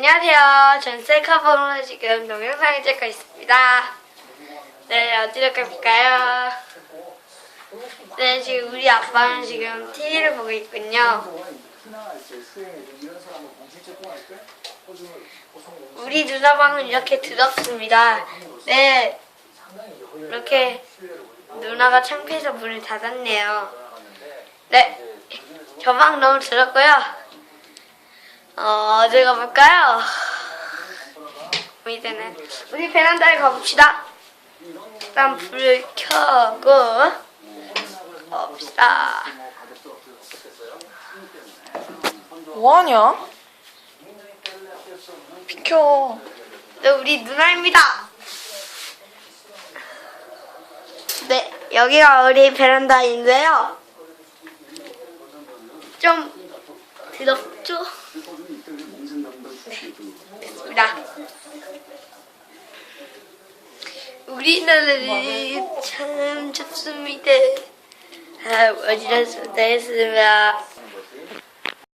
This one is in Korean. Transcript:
안녕하세요. 전 셀카폰으로 지금 동영상을 찍고 있습니다. 네, 어디로 가볼까요? 네, 지금 우리 아빠는 지금 TV를 보고 있군요. 우리 누나 방은 이렇게 더럽습니다. 네, 이렇게 누나가 창피해서 문을 닫았네요. 네, 저 방 너무 더럽고요. 어, 어디 가볼까요? 이제는 우리 베란다에 가봅시다. 일단 불을 켜고 봅시다. 뭐하냐? 비켜. 네, 우리 누나입니다. 네, 여기가 우리 베란다인데요. 좀 더럽죠? 됐습니다. 우리나라는 참 좋습니다. 아, 어지러서 됐습니다.